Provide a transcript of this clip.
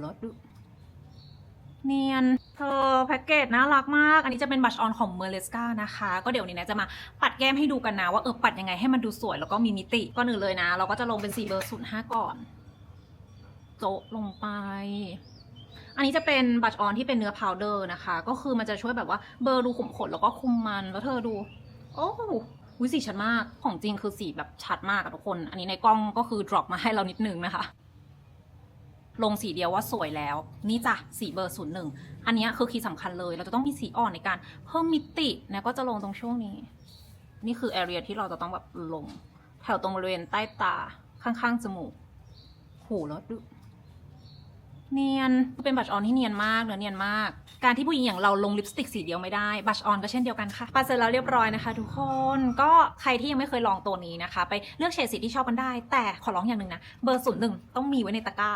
แล้วดูเนียน เธอแพ็กเกจน่ารักมาก อันนี้จะเป็นบัชออนของเมอร์เลสกานะคะ ก็เดี๋ยวนี้นะจะมาปัดแก้มให้ดูกันนะ ว่าเออปัดยังไงให้มันดูสวยแล้วก็มีมิติก็หนึ่งเลยนะ เราก็จะลงเป็นสีเบอร์ศูนย์ห้าก่อน โจะลงไป อันนี้จะเป็นบัชออนที่เป็นเนื้อพาวเดอร์นะคะ ก็คือมันจะช่วยแบบว่าเบลอรูขุมขนแล้วก็คุมมันแล้วเธอดู โอ้วิสีชัดมาก ของจริงคือสีแบบชัดมากอะทุกคน อันนี้ในกล้องก็คือ drop มาให้เรานิดนึงนะคะ ลงสีเดียวว่าสวยแล้ว นี่จ้ะสีเบอร์ศูนย์หนึ่งอันนี้คือคีย์สำคัญเลย เราจะต้องมีสีอ่อนในการเพิ่มมิตินะก็จะลงตรงช่วงนี้ นี่คือแอเรียที่เราจะต้องแบบลง แถวตรงบริเวณใต้ตาข้างๆจมูกหูแล้วดูเนียนเป็นบัชออนที่เนียนมากเนื้อเนียนมาก การที่ผู้หญิงอย่างเราลงลิปสติกสีเดียวไม่ได้บัชออนก็เช่นเดียวกันค่ะปัดเสร็จแล้วเรียบร้อยนะคะ ทุกคนก็ใครที่ยังไม่เคยลองตัวนี้นะคะ ไปเลือกเฉดสีที่ชอบกันได้ แต่ขอร้องอย่างหนึ่งนะ เบอร์ศูนย์หนึ่งต้องมีไว้ในตะกร้า